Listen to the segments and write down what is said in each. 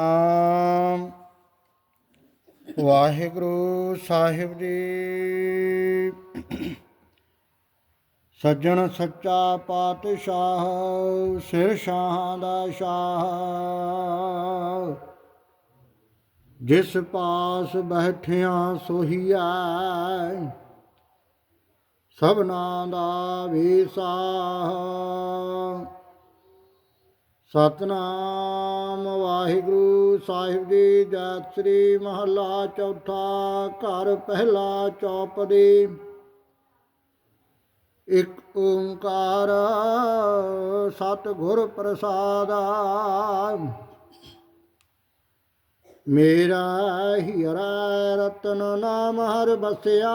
ਆਮ ਵਾਹਿਗੁਰੂ ਸਾਹਿਬ ਜੀ। ਸੱਜਣ ਸੱਚਾ ਪਾਤਸ਼ਾਹ, ਸਿਰ ਸ਼ਾਹਾਂ ਦਾ ਸ਼ਾਹ। ਜਿਸ ਪਾਸ ਬੈਠਿਆਂ ਸੋਹੀਆ ਸਭਨਾ ਦਾ ਵੀਸਾਹ ਸਤਨਾਮ ਵਾਹਿਗੁਰੂ ਸਾਹਿਬ ਜੀ, ਜੈ ਸ੍ਰੀ ਮਹੱਲਾ ਚੌਥਾ ਘਰ, ਪਹਿਲਾ ਚੌਪਦੀ ਇਕ ਓੰਕਾਰ ਸਤਿਗੁਰ ਪ੍ਰਸਾਦਾ। ਮੇਰਾ ਹੀਰਾ ਰਤਨ ਨਾਮ ਹਰ ਬਸਿਆ।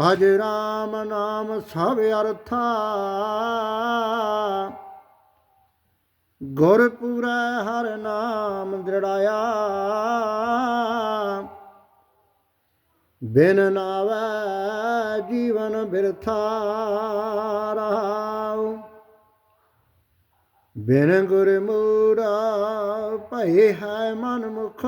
ਭਜ ਰਾਮ ਨਾਮ ਸਭ ਅਰਥਾ। ਗੁਰ ਪੂਰਾ ਹਰ ਨਾਮ ਦ੍ਰਿੜਾਇਆ। ਬਿਨ ਨਾਵੈ ਜੀਵਨ ਬਿਰਥਾ ਰਹਾਉ ਬਿਨ ਗੁਰ ਮੂਰਾ ਭਏ ਹੈ ਮਨ ਮੁਖ।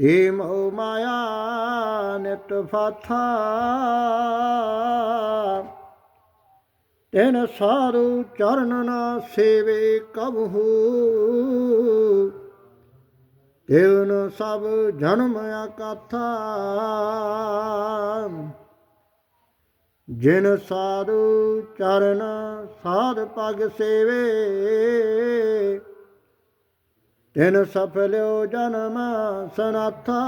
ਏ ਮੋਹ ਮਾਇਆ ਨਿਤ ਫਾਥਾ। ਤੈਨ ਸਾਰੂ ਚਰਨ ਨਾ ਸੇਵੇ ਕਬਹੂ ਤੈਨ ਸਭ ਜਨਮ ਆਕਾਥਾ ਜਿਨ ਸਾਧੂ ਚਰਨ ਸਾਧ ਪਗ ਸੇਵੇ ਤਿਨ ਸਫਲਿਓ ਜਨਮ ਸਨਾਥਾ।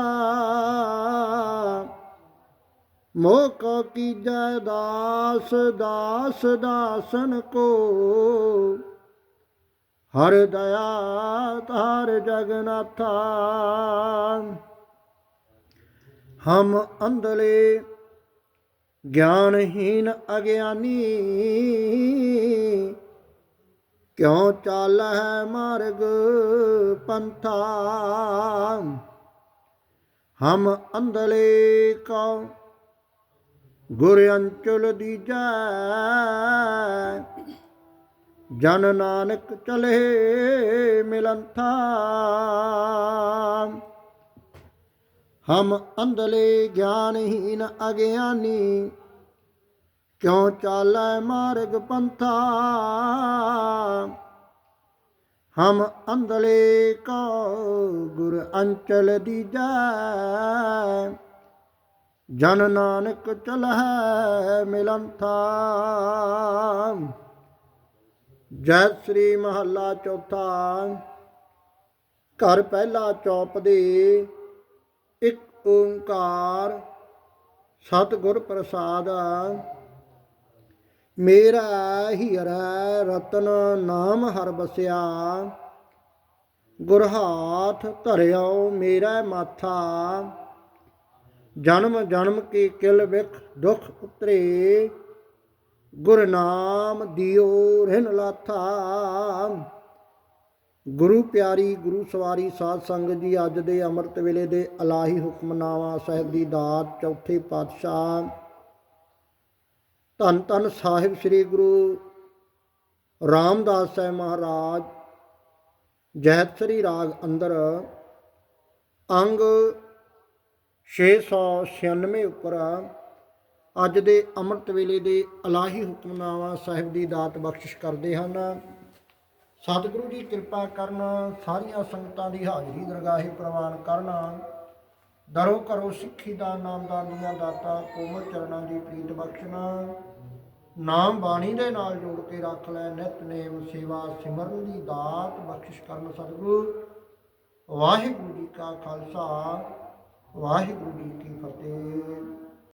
ਮੋਹ ਕੋ ਕੀਜੈ ਦਾਸ ਦਾਸ ਦਾਸਨ ਕੋ। ਹਰ ਦਇਆ ਤਾਰ ਜਗਨਾਥਾ। ਹਮ ਅੰਧਲੇ ਗਿਆਨਹੀਨ ਅਗਿਆਨੀ। ਕਿਉ ਚਾਲੈ ਮਾਰਗ ਪੰਥਾ? ਹਮ ਅੰਧਲੇ ਕਉ, ਗੁਰ ਅੰਚਲ ਦੀਜੈ। ਜਨ ਨਾਨਕ ਚਲੇ ਮਿਲੰਥਾ। ਹਮ ਅੰਧਲੇ ਗਿਆਨਹੀਨ ਅਗਿਆਨੀ, ਕਿਉ ਚਾਲੈ ਮਾਰਗ ਪੰਥਾ? ਹਮ ਅੰਦਲੇ ਕੋ ਗੁਰ ਅੰਚਲ ਦੀਜੈ। ਜਨ ਨਾਨਕ ਚਲਹਿ ਮਿਲੰਥਾ। ਜੈ ਸ੍ਰੀ ਮਹੱਲਾ ਚੌਥਾ। ਘਰ ਪਹਿਲਾ ਚੌਪ ਦੇ ਇੱਕ ਓੰਕਾਰ ਸਤਿਗੁਰ ਪ੍ਰਸਾਦ। ਮੇਰਾ ਹੀਰਾ ਰਤਨ ਨਾਮ ਹਰ ਬਸਿਆ। ਗੁਰ ਹਾਥ ਧਰਿਓ ਮੇਰਾ ਮਾਥਾ। ਜਨਮ ਜਨਮ ਕੀ ਕਿਲ ਵਿਖ ਦੁਖ ਉਤਰੇ। ਗੁਰ ਨਾਮ ਦਿਓ ਰਹਿਨ ਲਾਥਾ। ਗੁਰੂ ਪਿਆਰੀ, ਗੁਰੂ ਸਵਾਰੀ ਸਾਧ ਸੰਗਤ ਜੀ, ਅੱਜ ਦੇ ਅੰਮ੍ਰਿਤ ਵੇਲੇ ਦੇ ਅਲਾਹੀ ਹੁਕਮਨਾਮਾ ਸਾਹਿਬ ਦੀ ਦਾਤ ਚੌਥੇ ਪਾਤਸ਼ਾਹ ਧੰਨ ਧੰਨ ਸਾਹਿਬ ਸ੍ਰੀ ਗੁਰੂ ਰਾਮਦਾਸ ਸਾਹਿਬ ਮਹਾਰਾਜ ਜੈਤਸਰੀ ਰਾਗ ਅੰਦਰ ਅੰਗ 696 ਉੱਪਰ ਅੱਜ ਦੇ ਅੰਮ੍ਰਿਤ ਵੇਲੇ ਦੇ ਅਲਾਹੀ ਹੁਕਮਨਾਮਾ ਸਾਹਿਬ ਦੀ ਦਾਤ ਬਖਸ਼ਿਸ਼ ਕਰਦੇ ਹਨ। ਸਤਿਗੁਰੂ ਜੀ ਕਿਰਪਾ ਕਰਨ ਸਾਰੀਆਂ ਸੰਗਤਾਂ ਦੀ ਹਾਜ਼ਰੀ ਦਰਗਾਹੇ ਪ੍ਰਵਾਨ ਕਰਨਾ। ਦਰੋ ਕਰੋ ਸਿੱਖੀ ਦਾ ਨਾਮਦਾਨ ਦੀਆਂ ਦਾਤਾ ਕੋਮਲ ਚਰਨਾਂ ਦੀ ਪ੍ਰੀਤ ਬਖਸ਼ਣਾ। ਨਾਮ ਬਾਣੀ ਦੇ ਨਾਲ ਜੋੜ ਕੇ ਰੱਖ ਲੈ। ਨਿਤਨੇਮ ਸੇਵਾ ਸਿਮਰਨ ਦੀ ਦਾਤ ਬਖਸ਼ਿਸ਼ ਕਰਨ ਸਤਿਗੁਰੂ। ਵਾਹਿਗੁਰੂ ਜੀ ਕਾ ਖਾਲਸਾ, ਵਾਹਿਗੁਰੂ ਜੀ ਕੀ ਫਤਿਹ।